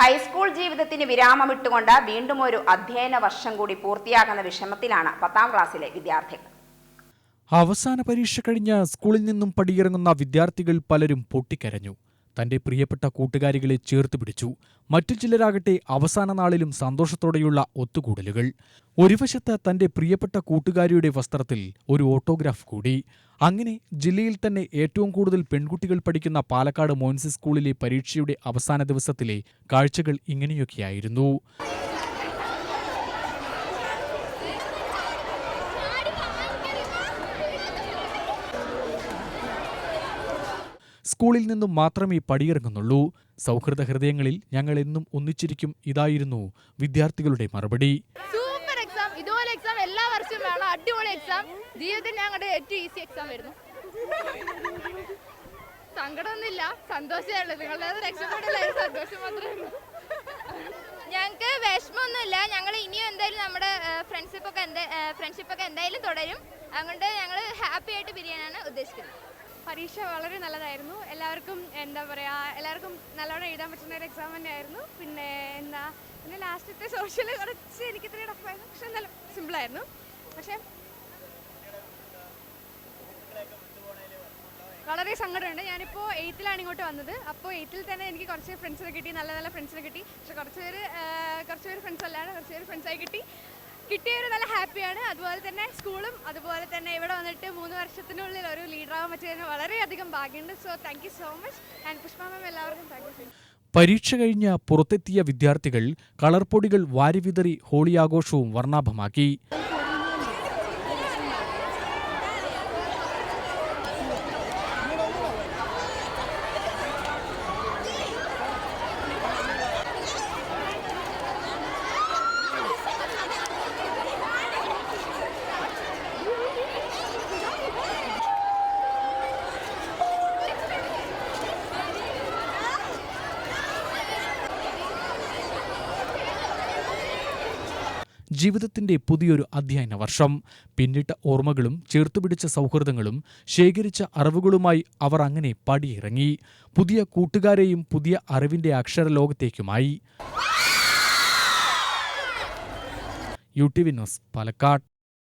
High school ജീവിതത്തിന് വിരാമമിട്ടുകൊണ്ട് വീണ്ടും ഒരു അധ്യയന വർഷം കൂടി പൂർത്തിയാകുന്ന വിഷമത്തിലാണ് പത്താം ക്ലാസ്സിലെ വിദ്യാർത്ഥികൾ. അവസാന പരീക്ഷ കഴിഞ്ഞ് സ്കൂളിൽ നിന്നും പടിയിറങ്ങുന്ന വിദ്യാർത്ഥികൾ പലരും പൊട്ടിക്കരഞ്ഞു. തന്റെ പ്രിയപ്പെട്ട കൂട്ടുകാരികളെ ചേർത്ത് പിടിച്ചു. മറ്റു ചിലരാകട്ടെ അവസാന നാളിലും സന്തോഷത്തോടെയുള്ള ഒത്തുകൂടലുകൾ. ഒരു വശത്ത് തന്റെ പ്രിയപ്പെട്ട കൂട്ടുകാരിയുടെ വസ്ത്രത്തിൽ ഒരു ഓട്ടോഗ്രാഫ് കൂടി. അങ്ങനെ ജില്ലയിൽ തന്നെ ഏറ്റവും കൂടുതൽ പെൺകുട്ടികൾ പഠിക്കുന്ന പാലക്കാട് മോൻസി സ്കൂളിലെ പരീക്ഷയുടെ അവസാന ദിവസത്തിലെ കാഴ്ചകൾ ഇങ്ങനെയൊക്കെയായിരുന്നു. സ്കൂളിൽ നിന്നും മാത്രമേ പടിയിറങ്ങുന്നുള്ളൂ. സൗഹൃദ ഹൃദയങ്ങളിൽ ഞങ്ങൾ എന്നും ഒന്നിച്ചിരിക്കും ഇതായിരുന്നു വിദ്യാർത്ഥികളുടെ മറുപടി. സൂപ്പർ എല്ലാ വർഷവും അടിപൊളി ജീവിതത്തിൽ ഈസി ആയിരുന്നു. സന്തോഷം മാത്രമേ ഞങ്ങൾക്ക് വിഷമമൊന്നുമില്ല. ഞങ്ങൾ ഇനിയും എന്തായാലും നമ്മുടെ ഫ്രണ്ട്ഷിപ്പ് ഒക്കെ എന്താ ഫ്രണ്ട്ഷിപ്പ് ഒക്കെ എന്തായാലും തുടരും. അതുകൊണ്ട് ഞങ്ങൾ ഹാപ്പി ആയിട്ട് പിരിയാനാണ് ഉദ്ദേശിക്കുന്നത്. പരീക്ഷ വളരെ നല്ലതായിരുന്നു. എല്ലാവർക്കും എന്താ പറയുക എല്ലാവർക്കും നല്ലോണം എഴുതാൻ പറ്റുന്ന ഒരു എക്സാം തന്നെയായിരുന്നു. പിന്നെ എന്താ പിന്നെ ലാസ്റ്റത്തെ സോഷ്യൽ കുറച്ച് എനിക്ക് ഇത്രയും ടഫായിരുന്നു പക്ഷെ നല്ല സിമ്പിളായിരുന്നു പക്ഷേ വളരെ സങ്കടമുണ്ട്. ഞാനിപ്പോൾ എയ്ത്തിലാണ് ഇങ്ങോട്ട് വന്നത്. അപ്പോൾ എയ്ത്തിൽ തന്നെ എനിക്ക് കുറച്ച് ഫ്രണ്ട്സിനെ കിട്ടി നല്ല നല്ല ഫ്രണ്ട്സിനെ കിട്ടി. പക്ഷെ കുറച്ച് പേര് കുറച്ച് പേര് ഫ്രണ്ട്സ് അല്ലാണ്ട് കുറച്ച് പേര് ഫ്രണ്ട്സായി കിട്ടി. കിട്ടിയവർ നല്ല ഹാപ്പിയാണ്. അതുപോലെ തന്നെ സ്കൂളും അതുപോലെ തന്നെ ഇവിടെ വന്നിട്ട് മൂന്ന് വർഷത്തിനുള്ളിൽ ഒരു ലീഡറാകാൻ പറ്റിയതിന് വളരെയധികം ഭാഗ്യമുണ്ട്. So thank you so much and Pushpa ma'am എല്ലാവർക്കും താങ്ക് യു പരീക്ഷ കഴിഞ്ഞ പുറത്തെത്തിയ വിദ്യാർത്ഥികൾ കളർപ്പൊടികൾ വാരിവിതറി ഹോളി ആഘോഷവും വർണാഭമാക്കി. ജീവിതത്തിന്റെ പുതിയൊരു അധ്യയന വർഷം. പിന്നിട്ട ഓർമ്മകളും ചേർത്തുപിടിച്ച സൗഹൃദങ്ങളും ശേഖരിച്ച അറിവുകളുമായി അവർ അങ്ങനെ പടിയിറങ്ങി. പുതിയ കൂട്ടുകാരെയും പുതിയ അറിവിന്റെ അക്ഷരലോകത്തേക്കുമായി. U T V news Palakkad.